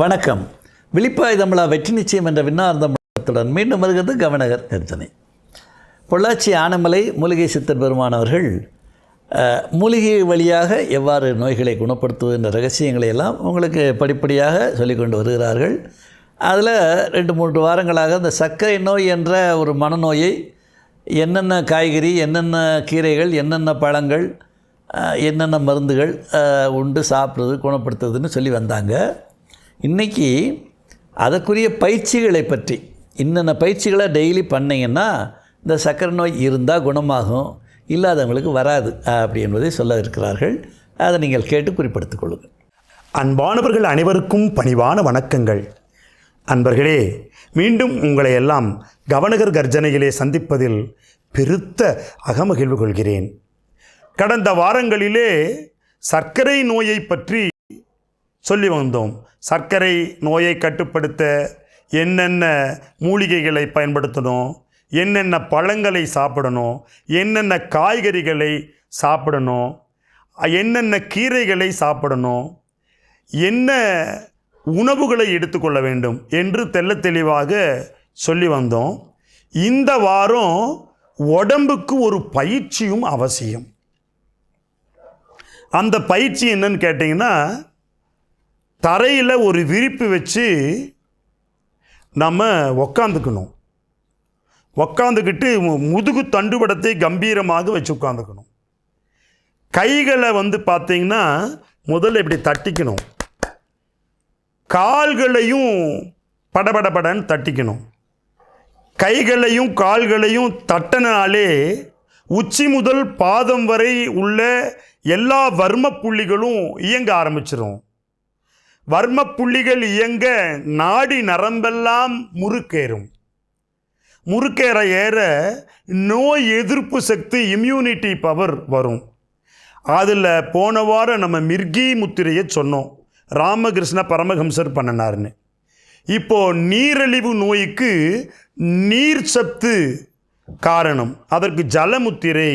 வணக்கம். விழிப்பாய் தமிழா வெற்றி நிச்சயம் என்ற விண்ணார்ந்த முழக்கத்துடன் மீண்டும் வருகிறது கவனகர் கர்ஜனை பொள்ளாச்சி ஆனமலை மூலிகை சித்தர் பெருமானவர்கள் மூலிகை வழியாக எவ்வாறு நோய்களை குணப்படுத்துவது என்ற ரகசியங்களை எல்லாம் உங்களுக்கு படிப்படியாக சொல்லிக்கொண்டு வருகிறார்கள். அதில் ரெண்டு மூன்று வாரங்களாக இந்த சர்க்கரை நோய் என்ற ஒரு மனநோயை என்னென்ன காய்கறி என்னென்ன கீரைகள் என்னென்ன பழங்கள் என்னென்ன மருந்துகள் உண்டு சாப்பிட்றது குணப்படுத்துறதுன்னு சொல்லி வந்தாங்க. இன்றைக்கி அதற்குரிய பயிற்சிகளை பற்றி இன்னென்ன பயிற்சிகளை டெய்லி பண்ணிங்கன்னா இந்த சர்க்கரை நோய் இருந்தால் குணமாகும் இல்லாதவங்களுக்கு வராது அப்படி என்பதை சொல்ல இருக்கிறார்கள். அதை நீங்கள் கேட்டு குறிப்பிடுத்திக் கொள்ளுங்கள். அன்பானவர்கள் அனைவருக்கும் பணிவான வணக்கங்கள். அன்பர்களே மீண்டும் உங்களை எல்லாம் கவனகர் கர்ஜனையிலே சந்திப்பதில் பெருத்த அகமகிழ்வு கொள்கிறேன். கடந்த வாரங்களிலே சர்க்கரை நோயை பற்றி சொல்லி வந்தோம். சர்க்கரை நோயை கட்டுப்படுத்த என்னென்ன மூலிகைகளை பயன்படுத்தணும்? என்னென்ன பழங்களை சாப்பிடணும்? என்னென்ன காய்கறிகளை சாப்பிடணும்? என்னென்ன கீரைகளை சாப்பிடணும்? என்ன உணவுகளை எடுத்துக்கொள்ள வேண்டும் என்று தெல்ல தெளிவாக சொல்லி வந்தோம். இந்த வாரம் உடம்புக்கு ஒரு பயிற்சியும் அவசியம். அந்த பயிற்சி என்னன்னு கேட்டிங்கன்னா தரையில் ஒரு விரிப்பு வச்சு நம்ம உக்காந்துக்கணும். உக்காந்துக்கிட்டு மு- முதுகு தண்டுவடத்தை கம்பீரமாக வச்சு உட்காந்துக்கணும் கைகளை வந்து பார்த்தீங்கன்னா முதல்ல இப்படி தட்டிக்கணும். கால்களையும் படபடபடன்னு தட்டிக்கணும். கைகளையும் கால்களையும் தட்டினாலே உச்சி முதல் பாதம் வரை உள்ள எல்லா வர்ம புள்ளிகளும் இயங்க ஆரம்பிச்சிடும் வர்ம புள்ளிகள் இயங்க நாடி நரம்பெல்லாம் முறுக்கேறும். முறுக்கேற ஏற நோய் எதிர்ப்பு சக்தி இம்யூனிட்டி பவர் வரும். அதில் போன வாரம் நம்ம மிர்கி முத்திரையை சொன்னோம். ராமகிருஷ்ண பரமஹம்சர் பண்ணினார்னு இப்போ நீரழிவு நோய்க்கு நீர் சத்து காரணம். அதற்கு ஜலமுத்திரை.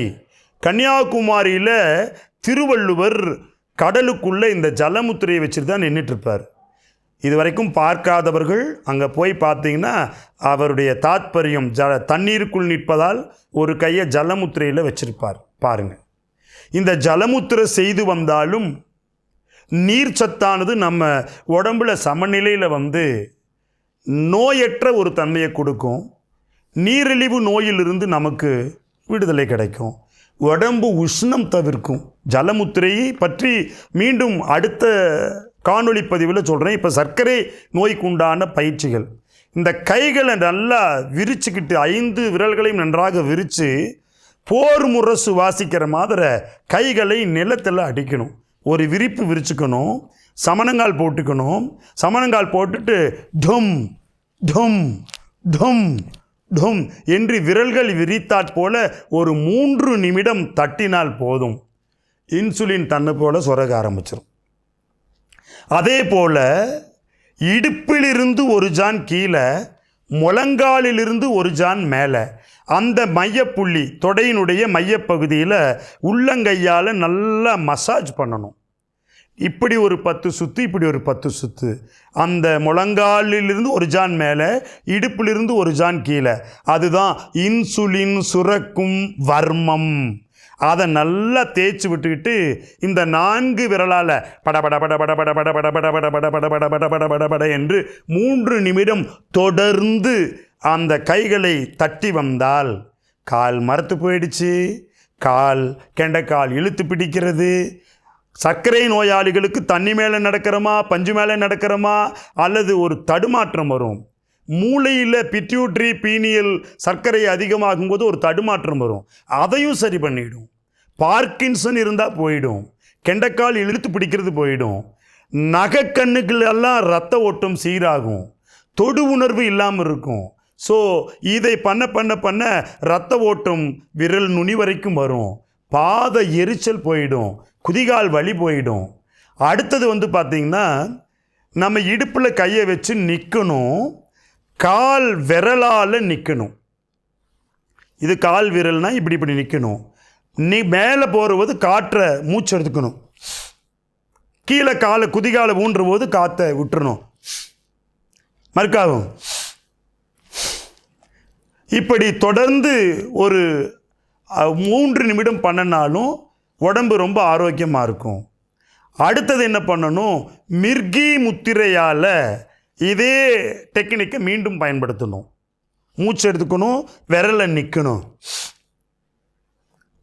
கன்னியாகுமரியில் திருவள்ளுவர் கடலுக்குள்ளே இந்த ஜலமுத்திரையை வச்சுட்டு தான் நின்றுட்டுருப்பார் இது வரைக்கும் பார்க்காதவர்கள் அங்கே போய் பார்த்தீங்கன்னா அவருடைய தாத்பரியம் ஜ தண்ணீருக்குள் நிற்பதால் ஒரு கையை ஜலமுத்திரையில் வச்சிருப்பார். பாருங்கள். இந்த ஜலமுத்திரை செய்து வந்தாலும் நீர் சத்தானது நம்ம உடம்புல சமநிலையில் வந்து நோயற்ற ஒரு தன்மையை கொடுக்கும். நீரிழிவு நோயிலிருந்து நமக்கு விடுதலை கிடைக்கும். உடம்பு உஷ்ணம் தவிர்க்கும். ஜலமுத்திரையை பற்றி மீண்டும் அடுத்த காணொளி பதிவில் சொல்கிறேன் இப்போ சர்க்கரை நோய்க்கு உண்டான பயிற்சிகள். இந்த கைகளை நல்லா விரிச்சுக்கிட்டு ஐந்து விரல்களையும் நன்றாக விரித்து போர் முரசு வாசிக்கிற மாதிரி கைகளை நிலத்தில் அடிக்கணும். ஒரு விரிப்பு விரிச்சுக்கணும். சமணங்கால் போட்டுக்கணும். சமணங்கால் போட்டுட்டு டும் டும் டும். டும் என்று விரல்கள் விரித்தாற் போல ஒரு மூன்று நிமிடம் தட்டினால் போதும். இன்சுலின் தன்னை போல சுரக ஆரம்பிச்சிடும் அதே போல் இடுப்பிலிருந்து ஒரு ஜான் கீழே முழங்காலிலிருந்து ஒரு ஜான் மேலே. அந்த மையப்புள்ளி தொடையினுடைய மையப்பகுதியில் உள்ளங்கையால் நல்லா மசாஜ் பண்ணணும். இப்படி ஒரு பத்து சுத்து இப்படி ஒரு பத்து சுத்து அந்த முழங்காலிலிருந்து ஒரு ஜான் மேலே இடுப்பிலிருந்து ஒரு ஜான் கீழே அதுதான் இன்சுலின் சுரக்கும் வர்மம் அதை நல்லா தேய்ச்சி விட்டுக்கிட்டு இந்த நான்கு விரலால் பட பட பட பட பட பட பட பட பட பட பட பட பட பட பட பட என்று மூன்று நிமிடம் தொடர்ந்து அந்த கைகளை தட்டி வந்தால் கால் மரத்து போயிடுச்சு கால் கெண்டைக்கால் இழுத்து பிடிக்கிறது சர்க்கரை நோயாளிகளுக்கு தண்ணி மேலே நடக்கிறோமா பஞ்சு மேலே நடக்கிறோமா அல்லது ஒரு தடுமாற்றம் வரும்? மூளையில் பிட்யூட்ரி பீனியல் சர்க்கரை அதிகமாகும் போது ஒரு தடுமாற்றம் வரும். அதையும் சரி பண்ணிவிடும் பார்க்கின்சன் இருந்தால் போயிடும். கெண்டைக்கால் இழுத்து பிடிக்கிறது போயிடும். நகைக்கண்ணுகளெல்லாம் ரத்த ஓட்டம் சீராகும். தொடு உணர்வு இல்லாமல் இருக்கும். ஸோ இதை பண்ண பண்ண பண்ண ரத்த ஓட்டம் விரல் நுனி வரைக்கும் வரும். பாத எரிச்சல் போயிடும். குதிகால் வலி போயிடும். அடுத்தது வந்து பார்த்திங்கன்னா நம்ம இடுப்பில் கையை வச்சு நிற்கணும் கால் விரலால் நிற்கணும் இது கால் விரல்னால் இப்படி இப்படி நிற்கணும் நீ மேலே போகிறபோது காற்றை மூச்சு எடுத்துக்கணும். கீழே காலை குதிகாலை ஊன்ற போது காற்றை விட்டுறணும். மறுக்காகும் இப்படி தொடர்ந்து ஒரு மூன்று நிமிடம் பண்ணினாலும் உடம்பு ரொம்ப ஆரோக்கியமாக இருக்கும். அடுத்தது என்ன பண்ணணும்? மிர்கி முத்திரையால் இதே டெக்னிக்கை மீண்டும் பயன்படுத்தணும். மூச்சு எடுத்துக்கணும் விரலை நிற்கணும்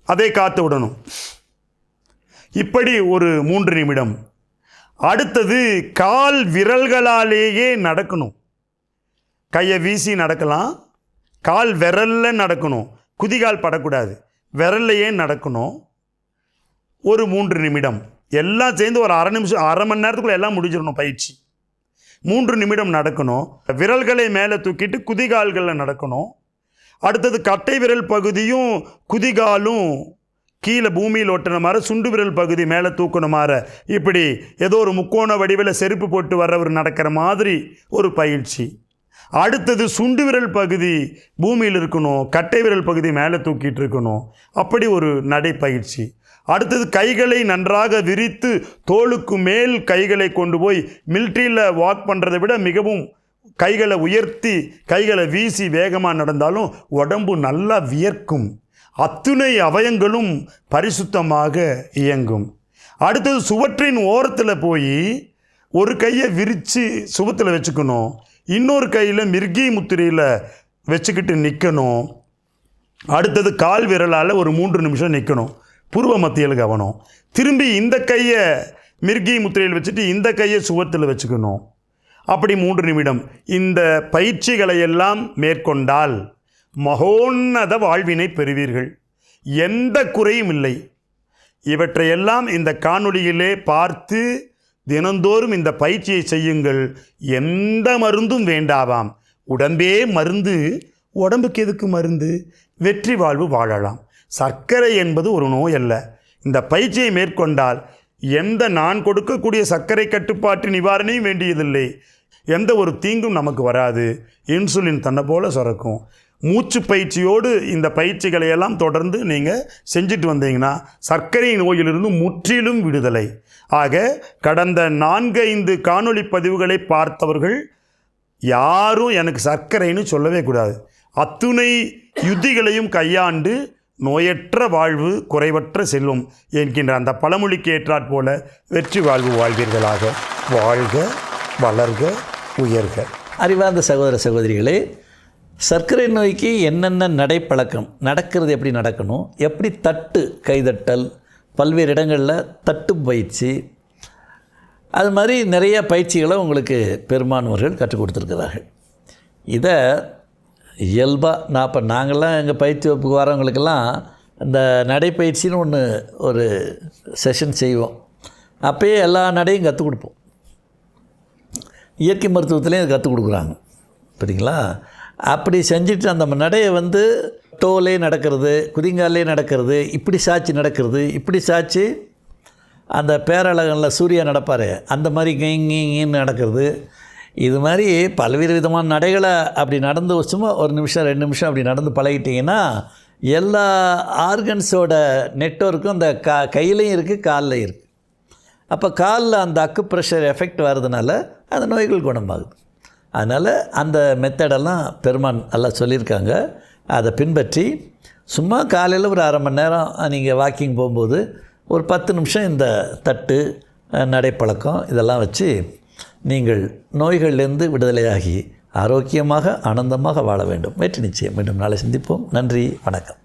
அதே காத்து விடணும். இப்படி ஒரு மூன்று நிமிடம். அடுத்தது கால் விரல்களாலேயே நடக்கணும். கையை வீசி நடக்கலாம். கால் விரலில் நடக்கணும். குதிகால் படக்கூடாது. விரல்லையே நடக்கணும்? ஒரு மூன்று நிமிடம். எல்லாம் சேர்ந்து ஒரு அரை நிமிஷம் அரை மணி நேரத்துக்குள்ள எல்லாம் முடிஞ்சிடணும் பயிற்சி. மூன்று நிமிடம் நடக்கணும். விரல்களை மேலே தூக்கிட்டு குதிகால்களில் நடக்கணும். அடுத்தது கட்டை விரல் பகுதியும் குதிகாலும் கீழே பூமியில் ஒட்டின மாதிரி சுண்டு விரல் பகுதி மேலே தூக்கணும் மாற. இப்படி ஏதோ ஒரு முக்கோண வடிவில் செருப்பு போட்டு வர்றவர் நடக்கிற மாதிரி ஒரு பயிற்சி. அடுத்தது சுண்டு விரல் பகுதி பூமியில் இருக்கணும். கட்டை விரல் பகுதி மேலே தூக்கிட்டு இருக்கணும். அப்படி ஒரு நடைப்பயிற்சி. அடுத்தது கைகளை நன்றாக விரித்து தோளுக்கு மேல் கைகளை கொண்டு போய் மில்ட்ரியில் வாக் பண்ணுறதை விட மிகவும் கைகளை உயர்த்தி கைகளை வீசி வேகமாக நடந்தாலும் உடம்பு நல்லா வியர்க்கும். அத்துணை அவயங்களும் பரிசுத்தமாக இயங்கும். அடுத்தது சுவற்றின் ஓரத்தில் போய் ஒரு கையை விரித்து சுவத்தில் வச்சுக்கணும். இன்னொரு கையில் மிர்கி முத்திரையில் வச்சுக்கிட்டு நிற்கணும் அடுத்தது கால் விரலால் ஒரு மூன்று நிமிஷம் நிற்கணும் பூர்வ மத்தியில் கவனம். திரும்பி இந்த கையை மிர்கி முத்திரையில் வச்சுட்டு இந்த கையை சுவத்தில் வச்சுக்கணும். அப்படி மூன்று நிமிடம். இந்த பயிற்சிகளை எல்லாம் மேற்கொண்டால் மகோன்னத வாழ்வினை பெறுவீர்கள். எந்த குறையும் இல்லை. இவற்றையெல்லாம் இந்த காணொளியிலே பார்த்து தினந்தோறும் இந்த பயிற்சியை செய்யுங்கள். எந்த மருந்தும் வேண்டாவாம். உடம்பே மருந்து உடம்புக்கு எதுக்கு மருந்து? வெற்றி வாழ்வு வாழலாம். சர்க்கரை என்பது ஒரு நோய் அல்ல. இந்த பயிற்சியை மேற்கொண்டால் எந்த நான் கொடுக்கக்கூடிய சர்க்கரை கட்டுப்பாட்டு நிவாரணையும் வேண்டியதில்லை. எந்த ஒரு தீங்கும் நமக்கு வராது. இன்சுலின் தன்னை போல சுரக்கும். மூச்சு பயிற்சியோடு இந்த பயிற்சிகளை எல்லாம் தொடர்ந்து நீங்கள் செஞ்சுட்டு வந்தீங்கன்னா சர்க்கரை நோயிலிருந்து முற்றிலும் விடுதலை. ஆக கடந்த நான்கு ஐந்து காணொளி பதிவுகளை பார்த்தவர்கள் யாரும் எனக்கு சர்க்கரைன்னு சொல்லவே கூடாது. அத்துணை யுத்திகளையும் கையாண்டு நோயற்ற வாழ்வு குறைவற்ற செல்வம் என்கின்ற அந்த பழமொழிக்கு ஏற்றாற் போல வெற்றி வாழ்வு வாழ்வீர்களாக. வாழ்க வளர்க உயர்க. அறிவார்ந்த சகோதர சகோதரிகளே சர்க்கரை நோய்க்கு என்னென்ன நடைப்பழக்கம் நடக்கிறது எப்படி நடக்கணும் எப்படி தட்டு கைதட்டல் பல்வேறு இடங்களில் தட்டு பயிற்சி அது மாதிரி நிறைய பயிற்சிகளை உங்களுக்கு பெருமானவர்கள் கற்றுக் கொடுத்துருக்கிறார்கள். இதை இயல்பாக நான் இப்போ நாங்கள்லாம் எங்கள் பயிற்சி வகுப்புக்கு வரவங்களுக்கெல்லாம் இந்த நடைப்பயிற்சின்னு ஒன்று ஒரு செஷன் செய்வோம். அப்போயே எல்லா நடையும் கற்றுக் கொடுப்போம். இயற்கை மருத்துவத்துலேயும் அது கற்றுக் கொடுக்குறாங்க. சரிங்களா அப்படி செஞ்சுட்டு அந்த நடையை வந்து டோலே நடக்கிறது குதிங்காலே நடக்கிறது இப்படி சாட்சி நடக்கிறது இப்படி சாட்சி அந்த பேரழகனில் சூர்யா நடப்பார். அந்த மாதிரி கிங்கின்னு நடக்கிறது. இது மாதிரி பல்வேறு விதமான நடைகளை அப்படி நடந்து சும்மா ஒரு நிமிஷம் ரெண்டு நிமிஷம் அப்படி நடந்து பழகிட்டிங்கன்னா எல்லா ஆர்கன்ஸோட நெட்ஒர்க்கும் அந்த கா கையிலையும் இருக்குது கால்லையும் இருக்குது அப்போ காலில் அந்த அக்கு ப்ரெஷர் எஃபெக்ட் வர்றதுனால அந்த நோய்கள் குணமாகுது. அதனால் அந்த மெத்தடெல்லாம் பெருமான் நல்லா சொல்லியிருக்காங்க. அதை பின்பற்றி சும்மா காலையில் ஒரு அரை மணி நேரம் நீங்கள் வாக்கிங் போகும்போது ஒரு பத்து நிமிஷம் இந்த தட்டு நடைப்பழக்கம் இதெல்லாம் வச்சு நீங்கள் நோய்களிலிருந்து விடுதலையாகி ஆரோக்கியமாக ஆனந்தமாக வாழ வேண்டும். வெற்றி நிச்சயம். மீண்டும் நாளை சந்திப்போம். நன்றி. வணக்கம்.